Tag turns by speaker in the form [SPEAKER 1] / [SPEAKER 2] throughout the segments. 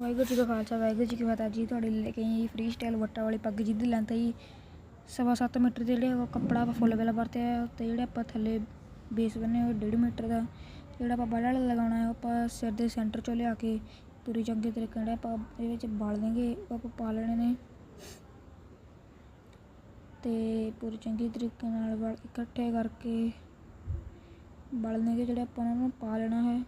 [SPEAKER 1] ਵਾਹਿਗੁਰੂ ਜੀ ਕਾ ਖਾਲਸਾ, ਵਾਹਿਗੁਰੂ ਜੀ ਕੀ ਫਤਿਹ ਜੀ। ਤੁਹਾਡੇ ਲਈ ਲੈ ਕੇ ਆਈ ਫ੍ਰੀ ਸਟਾਈਲ ਵੱਟਾਂ ਵਾਲੀ ਪੱਗ ਜਿਹਦੀ ਲੈਂਥ ਹੈ ਸਵਾ ਸੱਤ ਮੀਟਰ ਦੇ ਜਿਹੜੇ ਉਹ ਕੱਪੜਾ ਆਪਾਂ ਫੁੱਲ ਵਾਲਾ ਵਰਤਿਆ ਤੇ ਜਿਹੜੇ ਆਪਾਂ ਥੱਲੇ ਬੇਸ ਬੰਨੇ ਉਹ ਡੇਢ ਮੀਟਰ ਦਾ, ਜਿਹੜਾ ਆਪਾਂ ਬੜਾ ਲਗਾਉਣਾ ਹੈ ਆਪਾਂ ਸਿਰ ਦੇ ਸੈਂਟਰ ਚੋਂ ਲਿਆ ਕੇ ਪੂਰੀ ਚੰਗੇ ਤਰੀਕੇ ਨਾਲ ਆਪਾਂ ਇਹਦੇ ਵਿੱਚ ਬਾਲ ਦੇਂਗੇ ਉਹ ਆਪਾਂ ਪਾ ਲੈਣੇ ਨੇ। ਤੇ ਪੂਰੀ ਚੰਗੀ ਤਰੀਕੇ ਨਾਲ ਵਲ ਇਕੱਠੇ ਕਰਕੇ ਬਲ ਦੇਂਗੇ ਜਿਹੜੇ ਆਪਾਂ ਉਹਨਾਂ ਨੂੰ ਪਾ ਲੈਣਾ ਹੈ।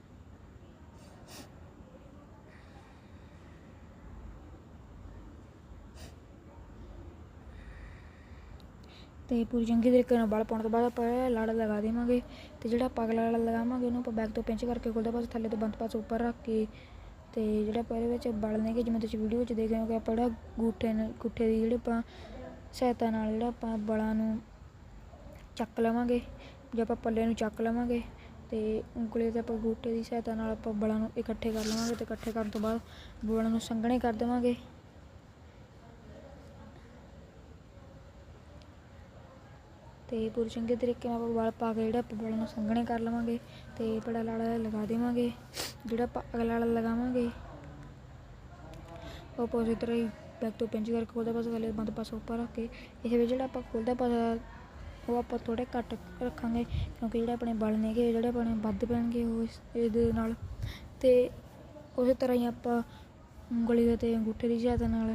[SPEAKER 1] ਤੇ ਪੂਰੀ ਚੰਗੀ ਤਰੀਕੇ ਨਾਲ ਬਲ ਪਾਉਣ ਤੋਂ ਬਾਅਦ ਆਪਾਂ ਲੜ ਲਗਾ ਦੇਵਾਂਗੇ ਤੇ ਜਿਹੜਾ ਆਪਾਂ ਅਗਲਾ ਲੜ ਲਗਾਵਾਂਗੇ ਉਹਨੂੰ ਆਪਾਂ ਬੈਕ ਤੋਂ ਪਿੰਚ ਕਰਕੇ ਖੁੱਲ੍ਹੇ ਪਾਸੇ ਥੱਲੇ ਤੋਂ ਬੰਦ ਪਾਸੇ ਉੱਪਰ ਰੱਖ ਕੇ ਤੇ ਜਿਹੜਾ ਆਪਾਂ ਇਹਦੇ ਵਿੱਚ ਬਲ ਦੇਂਗੇ ਜਿਵੇਂ ਤੁਸੀਂ ਵੀਡੀਓ ਵਿੱਚ ਦੇਖ ਰਹੇ ਹੋ ਕਿ ਆਪਾਂ ਜਿਹੜਾ ਗੂਠੇ ਨਾਲ, ਗੂਠੇ ਦੀ ਜਿਹੜੀ ਆਪਾਂ ਸਹਾਇਤਾ ਨਾਲ ਜਿਹੜਾ ਆਪਾਂ ਬਲਾਂ ਨੂੰ ਚੱਕ ਲਵਾਂਗੇ, ਜੇ ਆਪਾਂ ਪੱਲੇ ਨੂੰ ਚੱਕ ਲਵਾਂਗੇ ਤੇ ਉਂਗਲੇ ਤੇ ਆਪਾਂ ਗੂਠੇ ਦੀ ਸਹਾਇਤਾ ਨਾਲ ਆਪਾਂ ਬਲਾਂ ਨੂੰ ਇਕੱਠੇ ਕਰ ਲਵਾਂਗੇ ਤੇ ਇਕੱਠੇ ਕਰਨ ਤੋਂ ਬਾਅਦ ਬਲਾਂ ਨੂੰ ਸੰਘਣੇ ਕਰ ਦੇਵਾਂਗੇ। ਅਤੇ ਪੂਰੇ ਚੰਗੇ ਤਰੀਕੇ ਨਾਲ ਆਪਾਂ ਵਲ ਪਾ ਕੇ ਜਿਹੜਾ ਆਪਾਂ ਬਲਾਂ ਨੂੰ ਸੰਘਣੇ ਕਰ ਲਵਾਂਗੇ ਅਤੇ ਬੜਾ ਲਾਲਾ ਲਗਾ ਦੇਵਾਂਗੇ, ਜਿਹੜਾ ਆਪਾਂ ਅਗਲਾ ਲਾਲਾ ਲਗਾਵਾਂਗੇ। ਉਹ ਆਪਾਂ ਉਸੇ ਤਰ੍ਹਾਂ ਹੀ ਬੈਕ ਤੋਂ ਪਿੰਚ ਕਰਕੇ ਖੋਲ੍ਹਦਾ ਪਾਸਾ, ਥੱਲੇ ਬੰਦ ਪਾਸਾ ਉੱਪਰ ਰੱਖ ਕੇ ਇਸ ਵਿੱਚ ਜਿਹੜਾ ਆਪਾਂ ਖੋਲ੍ਹਦਾ ਪਾਸਾ ਉਹ ਆਪਾਂ ਥੋੜੇ ਘੱਟ ਰੱਖਾਂਗੇ ਕਿਉਂਕਿ ਜਿਹੜੇ ਆਪਣੇ ਬਲ ਨੇਗੇ ਜਿਹੜੇ ਆਪਣੇ ਵੱਧ ਪੈਣਗੇ ਉਹ ਇਸ, ਇਹਦੇ ਨਾਲ। ਤੇ ਉਸੇ ਤਰ੍ਹਾਂ ਹੀ ਆਪਾਂ ਉਂਗਲੀ ਦੇ ਤੇ ਅੰਗੂਠੇ ਦੀ ਸਹਾਇਤਾ ਨਾਲ,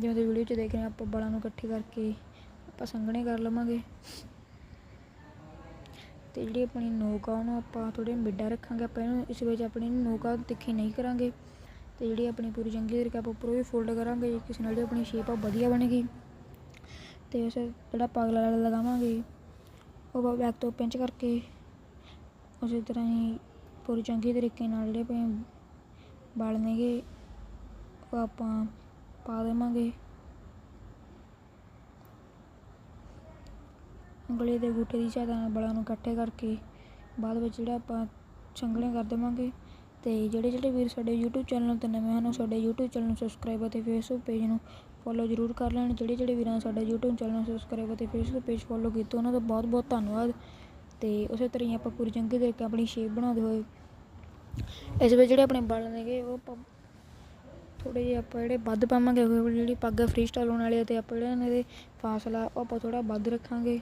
[SPEAKER 1] ਜਿਵੇਂ ਤੁਸੀਂ ਵੀਡੀਓ 'ਚ ਦੇਖ ਰਹੇ ਹੋ, ਆਪਾਂ ਬਲਾਂ ਨੂੰ ਇਕੱਠੇ ਕਰਕੇ ਆਪਾਂ ਸੰਘਣੇ ਕਰ ਲਵਾਂਗੇ। ਤੇ ਜਿਹੜੀ ਆਪਣੀ ਨੋਕ ਆ ਉਹਨੂੰ ਆਪਾਂ ਥੋੜੀ ਮਿੱਡਾ ਰੱਖਾਂਗੇ, ਆਪਾਂ ਇਹਨੂੰ ਇਸ ਵਿੱਚ ਆਪਣੀ ਨੋਕ ਆ ਤਿੱਖੀ ਨਹੀਂ ਕਰਾਂਗੇ। ਤੇ ਜਿਹੜੀ ਆਪਣੀ ਪੂਰੀ ਚੰਗੀ ਤਰੀਕੇ ਆਪਾਂ ਉੱਪਰੋਂ ਵੀ ਫੋਲਡ ਕਰਾਂਗੇ ਕਿਸੇ ਨਾਲ ਜਿਹੜੀ ਆਪਣੀ ਸ਼ੇਪ ਆ ਵਧੀਆ ਬਣੇਗੀ। ਤੇ ਉਸ ਜਿਹੜਾ ਪਗਲਾ ਲਗਾਵਾਂਗੇ, ਉਹ ਬੈਕ ਤੋਂ ਪਿੰਚ ਕਰਕੇ ਉਸੇ ਤਰ੍ਹਾਂ ਹੀ ਪੂਰੀ ਚੰਗੀ ਤਰੀਕੇ ਨਾਲ ਜਿਹੜੇ ਆਪਣੇ ਵਾਲ ਨੇਗੇ, ਉਹ ਆਪਾਂ ਪਾ ਦੇਵਾਂਗੇ। ਗਲੇ ਦੇ ਅੰਗੂਠੇ ਦੀ ਸਹਾਇਤਾ ਨਾਲ ਬਲਾਂ ਨੂੰ ਇਕੱਠੇ ਕਰਕੇ ਬਾਅਦ ਵਿੱਚ ਜਿਹੜਾ ਆਪਾਂ ਸੰਘਣੇ ਕਰ ਦੇਵਾਂਗੇ। ਅਤੇ ਜਿਹੜੇ ਜਿਹੜੇ ਵੀਰ ਸਾਡੇ YouTube ਚੈਨਲ ਤੇ ਨਵੇਂ ਹਨ, ਉਹ ਸਾਡੇ YouTube ਚੈਨਲ ਨੂੰ ਸਬਸਕ੍ਰਾਈਬ ਅਤੇ ਫੇਸਬੁੱਕ ਪੇਜ ਨੂੰ ਫੋਲੋ ਜ਼ਰੂਰ ਕਰ ਲੈਣ। ਜਿਹੜੇ ਜਿਹੜੇ ਵੀਰਾਂ ਨੇ ਸਾਡਾ YouTube ਚੈਨਲ ਨੂੰ ਸਬਸਕ੍ਰਾਈਬ ਅਤੇ ਫੇਸਬੁੱਕ ਪੇਜ ਫੋਲੋ ਕੀਤਾ, ਉਹਨਾਂ ਦਾ ਬਹੁਤ ਬਹੁਤ ਧੰਨਵਾਦ। ਤੇ ਉਸੇ ਤਰ੍ਹਾਂ ਹੀ ਆਪਾਂ ਪੂਰੀ ਚੰਗੇ ਤਰੀਕੇ ਆਪਣੀ ਸ਼ੇਪ ਬਣਾਉਂਦੇ ਹੋਏ ਇਸ ਵਿੱਚ ਜਿਹੜੇ ਆਪਣੇ ਬਲ ਨੇਗੇ, ਉਹ ਆਪਾਂ ਥੋੜੇ ਜਿਹੇ ਆਪਾਂ ਜਿਹੜੇ ਵੱਧ ਪਾਵਾਂਗੇ ਜਿਹੜੀ ਪੱਗ ਫ੍ਰੀ ਸਟਾਈਲ ਹੋਣ ਵਾਲੀ ਹੈ ਤੇ ਆਪਾਂ ਜਿਹੜਾ ਇਹਨਾਂ ਦੇ ਫਾਸਲਾ, ਉਹ ਆਪਾਂ ਥੋੜਾ ਵੱਧ ਰੱਖਾਂਗੇ।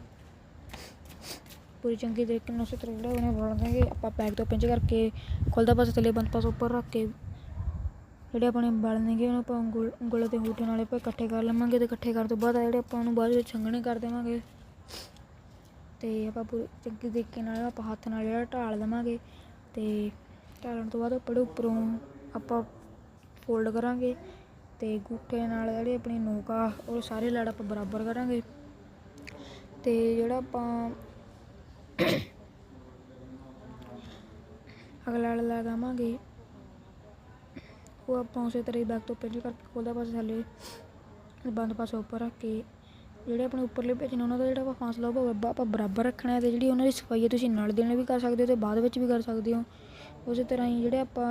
[SPEAKER 1] ਪੂਰੀ ਚੰਗੀ ਤਰੀਕੇ ਨਾਲ ਉਸੇ ਤਰ੍ਹਾਂ ਜਿਹੜਾ ਉਹਨੇ ਬਣ ਦੇਂਗੇ ਆਪਾਂ ਪੈਕ ਤੋਂ ਪਿੰਚ ਕਰਕੇ ਖੁੱਲਦਾ ਪਾਸਾ ਥੱਲੇ ਬੰਦ ਪਾਸ ਉੱਪਰ ਰੱਖ ਕੇ ਜਿਹੜੇ ਆਪਣੇ ਬਲ ਨੇਗੇ ਉਹਨੂੰ ਆਪਾਂ ਉਂਗਲ ਉਂਗਲ ਤੇ ਅੰਗੂਠੇ ਨਾਲ ਆਪਾਂ ਇਕੱਠੇ ਕਰ ਲਵਾਂਗੇ ਤੇ ਇਕੱਠੇ ਕਰਨ ਤੋਂ ਬਾਅਦ ਜਿਹੜੇ ਆਪਾਂ ਉਹਨੂੰ ਬਾਅਦ ਵਿੱਚ ਸੰਘਣੇ ਕਰ ਦੇਵਾਂਗੇ। ਤੇ ਆਪਾਂ ਪੂਰੀ ਚੰਗੀ ਤਰੀਕੇ ਨਾਲ ਆਪਾਂ ਹੱਥ ਨਾਲ ਜਿਹੜਾ ਢਾਲ ਦੇਵਾਂਗੇ ਤੇ ਢਾਲਣ ਤੋਂ ਬਾਅਦ ਆਪਣੇ ਉੱਪਰੋਂ ਆਪਾਂ ਫੋਲਡ ਕਰਾਂਗੇ ਤੇ ਅੰਗੂਠੇ ਨਾਲ ਜਿਹੜੀ ਆਪਣੀ ਨੋਕ ਆ, ਉਹ ਸਾਰੇ ਲੜ ਆਪਾਂ ਬਰਾਬਰ ਕਰਾਂਗੇ। ਤੇ ਜਿਹੜਾ ਆਪਾਂ ਅਗਲਾ ਲੜ ਲਗਾਵਾਂਗੇ ਉਹ ਆਪਾਂ ਉਸੇ ਤਰ੍ਹਾਂ ਹੀ ਬੈਕ ਤੋਂ ਪਿੰਚ ਕਰਕੇ ਖੋਲ੍ਹਦਾ ਪਾਸੇ ਥੱਲੇ ਬੰਦ ਪਾਸੇ ਉੱਪਰ ਰੱਖ ਕੇ। ਜਿਹੜੇ ਆਪਣੇ ਉੱਪਰਲੇ ਪੇਜ ਉਹਨਾਂ ਦਾ ਜਿਹੜਾ ਆਪਾਂ ਫਾਸਲਾ ਉਹ ਆਪਾਂ ਆਪਾਂ ਬਰਾਬਰ ਰੱਖਣਾ ਹੈ ਤੇ ਜਿਹੜੀ ਉਹਨਾਂ ਦੀ ਸਫ਼ਾਈ ਹੈ, ਤੁਸੀਂ ਨਾਲ ਦੇਣੇ ਵੀ ਕਰ ਸਕਦੇ ਹੋ ਤੇ ਬਾਅਦ ਵਿੱਚ ਵੀ ਕਰ ਸਕਦੇ ਹੋ। ਉਸੇ ਤਰ੍ਹਾਂ ਹੀ ਜਿਹੜੇ ਆਪਾਂ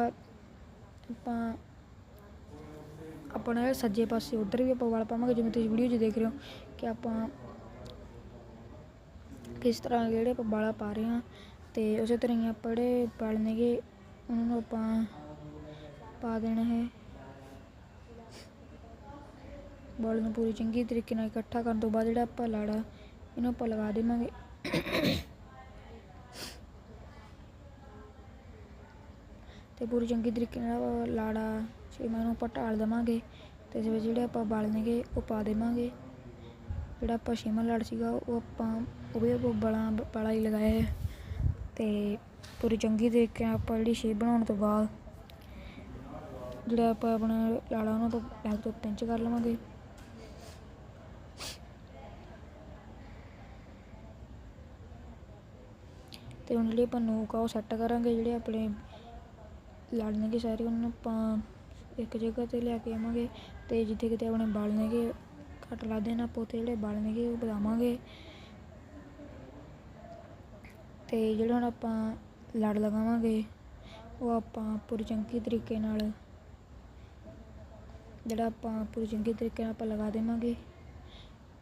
[SPEAKER 1] ਆਪਾਂ ਆਪਣਾ ਸੱਜੇ ਪਾਸੇ ਉਧਰ ਵੀ ਆਪਾਂ ਵਾਲ ਪਾਵਾਂਗੇ, ਜਿਵੇਂ ਤੁਸੀਂ ਵੀਡੀਓ 'ਚ ਦੇਖ ਰਹੇ ਹੋ ਕਿ ਆਪਾਂ ਕਿਸ ਤਰ੍ਹਾਂ ਜਿਹੜੇ ਆਪਾਂ ਵਾਲਾ ਪਾ ਰਹੇ ਹਾਂ ਤੇ ਉਸੇ ਤਰ੍ਹਾਂ ਹੀ ਆਪਾਂ ਜਿਹੜੇ ਵਾਲ ਨੇਗੇ, ਉਹਨਾਂ ਨੂੰ ਆਪਾਂ ਪਾ ਦੇਣਾ ਹੈ। ਬਾਲ ਨੂੰ ਪੂਰੀ ਚੰਗੀ ਤਰੀਕੇ ਨਾਲ ਇਕੱਠਾ ਕਰਨ ਤੋਂ ਬਾਅਦ ਜਿਹੜਾ ਆਪਾਂ ਲਾੜਾ, ਇਹਨੂੰ ਆਪਾਂ ਲਗਾ ਦੇਵਾਂਗੇ। ਤੇ ਪੂਰੀ ਚੰਗੀ ਤਰੀਕੇ ਨਾਲ ਲਾੜਾ, ਛੇਮਾਂ ਨੂੰ ਆਪਾਂ ਢਾਲ ਦੇਵਾਂਗੇ ਤੇ ਇਸ ਵਿੱਚ ਜਿਹੜੇ ਆਪਾਂ ਵਾਲ ਨੇਗੇ, ਉਹ ਪਾ ਦੇਵਾਂਗੇ। ਜਿਹੜਾ ਆਪਾਂ ਛੇਵਾਂ ਲੜ ਸੀਗਾ, ਉਹ ਆਪਾਂ, ਉਹ ਵੀ ਆਪਾਂ ਬਲਾਂ ਵਾਲਾ ਹੀ ਲਗਾਇਆ ਹੈ। ਤੇ ਪੂਰੀ ਚੰਗੀ ਤਰੀਕੇ ਨਾਲ ਆਪਾਂ ਜਿਹੜੀ ਸ਼ੇਪ ਬਣਾਉਣ ਤੋਂ ਬਾਅਦ, ਜਿਹੜਾ ਆਪਾਂ ਆਪਣਾ ਲਾੜਾ ਉਹਨੂੰ ਆਪਾਂ ਬੈਕ ਤੋਂ ਪਿੰਚ ਕਰ ਲਵਾਂਗੇ। ਤੇ ਹੁਣ ਜਿਹੜੀ ਆਪਾਂ ਨੋਕ ਆ, ਉਹ ਸੈੱਟ ਕਰਾਂਗੇ, ਜਿਹੜੇ ਆਪਣੇ ਲੜ ਸਾਰੇ, ਉਹਨਾਂ ਨੂੰ ਆਪਾਂ ਇੱਕ ਜਗ੍ਹਾ ਤੇ ਲੈ ਕੇ ਆਵਾਂਗੇ। ਤੇ ਜਿੱਥੇ ਕਿਤੇ ਆਪਣੇ ਵਾਲ ਨੇਗੇ ਘੱਟ ਲਾ ਨੇ, ਆਪਾਂ ਉੱਥੇ ਜਿਹੜੇ ਵਾਲ ਨੇਗੇ ਉਹ ਵਧਾਵਾਂਗੇ ਤੇ ਜਿਹੜਾ ਹੁਣ ਆਪਾਂ ਲੜ ਲਗਾਵਾਂਗੇ, ਉਹ ਆਪਾਂ ਪੂਰੀ ਚੰਗੀ ਤਰੀਕੇ ਨਾਲ, ਜਿਹੜਾ ਆਪਾਂ ਪੂਰੀ ਚੰਗੀ ਤਰੀਕੇ ਨਾਲ ਆਪਾਂ ਲਗਾ ਦੇਵਾਂਗੇ।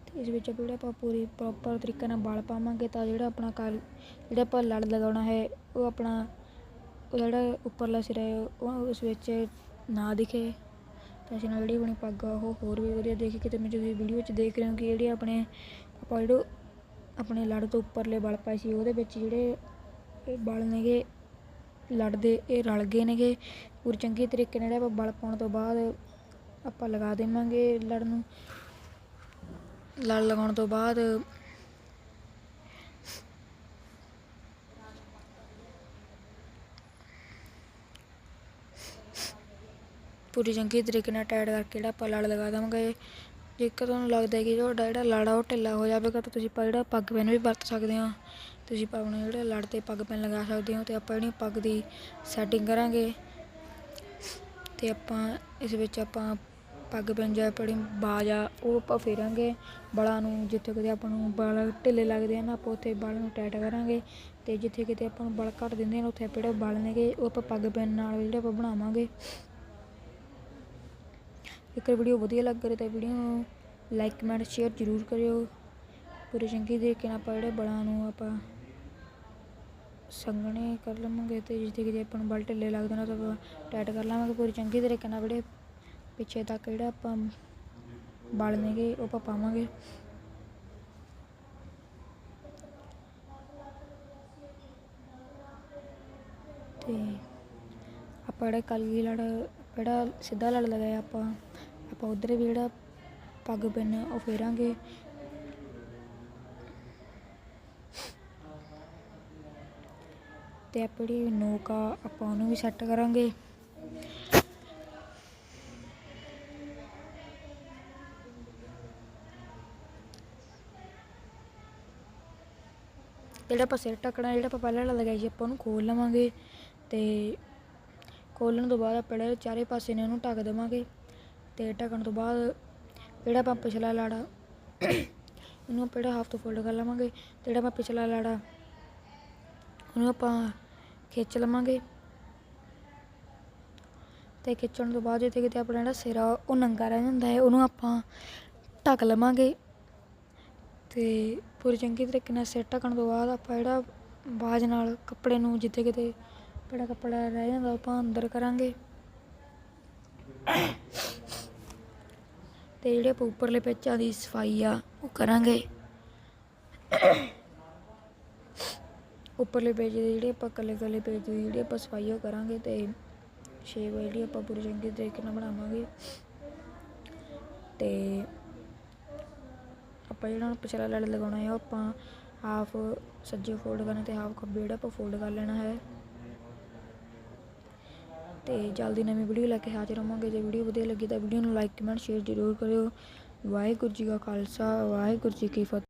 [SPEAKER 1] ਤੇ ਇਸ ਵਿੱਚ ਜਿਹੜਾ ਆਪਾਂ ਪੂਰੀ ਪ੍ਰੋਪਰ ਤਰੀਕੇ ਨਾਲ ਬਲ ਪਾਵਾਂਗੇ ਤਾਂ ਜਿਹੜਾ ਆਪਣਾ ਕਲ ਜਿਹੜਾ ਆਪਾਂ ਲੜ ਲਗਾਉਣਾ ਹੈ, ਉਹ ਆਪਣਾ ਜਿਹੜਾ ਉੱਪਰਲਾ ਸਿਰਾ ਹੈ, ਉਹ ਉਸ ਵਿੱਚ ਨਾ ਦਿਖੇ। ਤਾਂ ਅਸੀਂ ਨਾਲ ਜਿਹੜੀ ਆਪਣੀ ਪੱਗ ਆ, ਉਹ ਹੋਰ ਵੀ ਵਧੀਆ ਦੇਖੀ। ਕਿਤੇ ਮੈਂ ਤੁਸੀਂ ਵੀਡੀਓ ਵਿੱਚ ਦੇਖ ਰਹੇ ਹੋ ਕਿ ਜਿਹੜੇ ਆਪਣੇ ਆਪਾਂ ਜਿਹੜੇ ਆਪਣੇ ਲੜ ਤੋਂ ਉੱਪਰਲੇ ਬਲ ਪਾਏ ਸੀ, ਉਹਦੇ ਵਿੱਚ ਜਿਹੜੇ ਇਹ ਬਲ ਨੇਗੇ ਲੜਦੇ ਇਹ ਰਲ ਗਏ ਨੇਗੇ। ਪੂਰੀ ਚੰਗੀ ਤਰੀਕੇ ਨਾਲ ਜਿਹੜਾ ਆਪਾਂ ਵਲ ਪਾਉਣ ਤੋਂ ਬਾਅਦ ਆਪਾਂ ਲਗਾ ਦੇਵਾਂਗੇ ਲੜ ਨੂੰ। ਲੜ ਲਗਾਉਣ ਤੋਂ ਬਾਅਦ ਪੂਰੀ ਚੰਗੀ ਤਰੀਕੇ ਨਾਲ ਟਾਈਟ ਕਰਕੇ ਜਿਹੜਾ ਆਪਾਂ ਲੜ ਲਗਾ ਦੇਵਾਂਗੇ। ਜੇਕਰ ਤੁਹਾਨੂੰ ਲੱਗਦਾ ਹੈ ਕਿ ਤੁਹਾਡਾ ਜਿਹੜਾ ਲੜ ਆ ਉਹ ਢਿੱਲਾ ਹੋ ਜਾਵੇਗਾ, ਤਾਂ ਤੁਸੀਂ ਆਪਾਂ ਜਿਹੜਾ ਪੱਗ ਪੈਨ ਵੀ ਵਰਤ ਸਕਦੇ ਹੋ। ਤੁਸੀਂ ਆਪਣੇ ਜਿਹੜੇ ਲੜ ਤੇ ਪੱਗ ਪੈਨ ਲਗਾ ਸਕਦੇ ਹੋ, ਤੇ ਆਪਾਂ ਜਿਹੜੀ ਪੱਗ ਦੀ ਸੈਟਿੰਗ ਕਰਾਂਗੇ। ਤੇ ਆਪਾਂ ਇਸ ਵਿੱਚ ਆਪਾਂ ਪੱਗ ਪੈਨ ਜਾਂ ਆਪਣੀ ਬਾਜ ਆ, ਉਹ ਆਪਾਂ ਫੇਰਾਂਗੇ। ਬਲਾਂ ਨੂੰ ਜਿੱਥੇ ਕਿਤੇ ਆਪਾਂ ਨੂੰ ਬਲ ਢਿੱਲੇ ਲੱਗਦੇ ਹਨ ਆਪਾਂ ਉੱਥੇ ਬਲ ਨੂੰ ਟਾਈਟ ਕਰਾਂਗੇ। ਤੇ ਜਿੱਥੇ ਕਿਤੇ ਆਪਾਂ ਨੂੰ ਬਲ ਘੱਟ ਦਿੰਦੇ ਹਨ ਉੱਥੇ ਆਪਾਂ ਜਿਹੜੇ ਬਲ ਨੇਗੇ, ਉਹ ਆਪਾਂ ਪੱਗ ਪੈਨ ਨਾਲ ਜਿਹੜੇ ਆਪਾਂ ਬਣਾਵਾਂਗੇ। ਜੇਕਰ ਵੀਡੀਓ ਵਧੀਆ ਲੱਗ ਰਹੀ ਤਾਂ ਵੀਡੀਓ ਨੂੰ ਲਾਈਕ ਕਮੈਂਟ ਸ਼ੇਅਰ ਜ਼ਰੂਰ ਕਰਿਓ। ਪੂਰੇ ਚੰਗੀ ਤਰੀਕੇ ਨਾਲ ਆਪਾਂ ਜਿਹੜੇ ਬਲਾਂ ਨੂੰ ਆਪਾਂ ਸੰਘਣੇ ਕਰ ਲਵਾਂਗੇ ਤੇ ਜਿੱਥੇ ਕਿਤੇ ਆਪਾਂ ਨੂੰ ਬਲ ਢਿੱਲੇ ਲੱਗਦੇ ਨੇ ਤਾਂ ਆਪਾਂ ਟਾਈਟ ਕਰ ਲਵਾਂਗੇ। ਪੂਰੀ ਚੰਗੀ ਤਰੀਕੇ ਨਾਲ ਜਿਹੜੇ ਪਿੱਛੇ ਤੱਕ ਜਿਹੜਾ ਆਪਾਂ ਬਲ ਨੇਗੇ ਉਹ ਆਪਾਂ ਪਾਵਾਂਗੇ। ਤੇ ਆਪਾਂ ਜਿਹੜਾ ਕਲਗੀ ਲੜ ਜਿਹੜਾ ਸਿੱਧਾ ਲੜ ਲਗਾਇਆ ਆਪਾਂ ਆਪਾਂ ਉੱਧਰ ਵੀ ਜਿਹੜਾ ਪੱਗ ਪੈਨ ਉਹ ਫੇਰਾਂਗੇ। ਤੇ ਆਪਣੀ ਜਿਹੜੀ ਨੋਕ ਆ, ਆਪਾਂ ਉਹਨੂੰ ਵੀ ਸੈੱਟ ਕਰਾਂਗੇ। ਜਿਹੜਾ ਆਪਾਂ ਸਿਰ ਢੱਕਣਾ, ਜਿਹੜਾ ਆਪਾਂ ਪਹਿਲਾਂ ਵਾਲਾ ਲਗਾਈ ਸੀ, ਆਪਾਂ ਉਹਨੂੰ ਖੋਲ ਲਵਾਂਗੇ ਤੇ ਖੋਲਣ ਤੋਂ ਬਾਅਦ ਆਪਾਂ ਚਾਰੇ ਪਾਸੇ ਨੇ ਉਹਨੂੰ ਢੱਕ ਦੇਵਾਂਗੇ। ਤੇ ਢੱਕਣ ਤੋਂ ਬਾਅਦ ਜਿਹੜਾ ਆਪਾਂ ਪਿਛਲਾ ਲਾੜਾ ਇਹਨੂੰ ਆਪਾਂ ਜਿਹੜਾ ਹਾਫ ਤੋਂ ਫੋਲਡ ਕਰ ਲਵਾਂਗੇ ਤੇ ਜਿਹੜਾ ਆਪਾਂ ਪਿਛਲਾ ਲਾੜਾ ਉਹਨੂੰ ਆਪਾਂ ਖਿੱਚ ਲਵਾਂਗੇ। ਤੇ ਖਿੱਚਣ ਤੋਂ ਬਾਅਦ ਜਿੱਥੇ ਕਿਤੇ ਆਪਣਾ ਜਿਹੜਾ ਸਿਰਾ ਉਹ ਨੰਗਾ ਰਹਿ ਜਾਂਦਾ ਹੈ, ਉਹਨੂੰ ਆਪਾਂ ਢੱਕ ਲਵਾਂਗੇ। ਤੇ ਪੂਰੀ ਚੰਗੀ ਤਰੀਕੇ ਨਾਲ ਸਿਰ ਢੱਕਣ ਤੋਂ ਬਾਅਦ ਆਪਾਂ ਜਿਹੜਾ ਬਾਜ ਨਾਲ ਕੱਪੜੇ ਨੂੰ ਜਿੱਥੇ ਕਿਤੇ ਜਿਹੜਾ ਕੱਪੜਾ ਰਹਿ ਜਾਂਦਾ ਆਪਾਂ ਅੰਦਰ ਕਰਾਂਗੇ। ਤੇ ਜਿਹੜੇ ਆਪਾਂ ਉੱਪਰਲੇ ਪੇਚਾਂ ਦੀ ਸਫ਼ਾਈ ਆ, ਉਹ ਕਰਾਂਗੇ। ਉੱਪਰਲੇ ਪੇਜ ਦੇ ਜਿਹੜੇ ਆਪਾਂ ਕੱਲੇ ਕੱਲੇ ਪੇਜ ਦੀ ਜਿਹੜੀ ਆਪਾਂ ਸਫ਼ਾਈ ਉਹ ਕਰਾਂਗੇ ਤੇ ਸ਼ੇਪ ਜਿਹੜੀ ਆਪਾਂ ਪੂਰੀ ਚੰਗੀ ਤਰੀਕੇ ਨਾਲ ਬਣਾਵਾਂਗੇ। ਤੇ ਆਪਾਂ ਜਿਹੜਾ ਹੁਣ ਪਿਛਲਾ ਲੜ ਲਗਾਉਣਾ ਹੈ ਉਹ ਆਪਾਂ ਹਾਫ ਸੱਜੇ ਫੋਲਡ ਕਰਨਾ ਤੇ ਹਾਫ ਖੱਬੇ ਜਿਹੜਾ ਆਪਾਂ ਫੋਲਡ ਕਰ ਲੈਣਾ ਹੈ। ਤੇ ਜਲਦੀ ਨਵੀਂ ਵੀਡੀਓ ਲੈ ਕੇ ਹਾਜ਼ਰ ਹੋਵਾਂਗੇ। ਜੇ ਵੀਡੀਓ ਵਧੀਆ ਲੱਗੀ ਤਾਂ ਵੀਡੀਓ ਨੂੰ ਲਾਈਕ, ਕਮੈਂਟ, ਸ਼ੇਅਰ ਜ਼ਰੂਰ ਕਰਿਓ। ਵਾਹਿਗੁਰੂ ਜੀ ਕਾ ਖਾਲਸਾ, ਵਾਹਿਗੁਰੂ ਜੀ ਕੀ ਫਤਿਹ।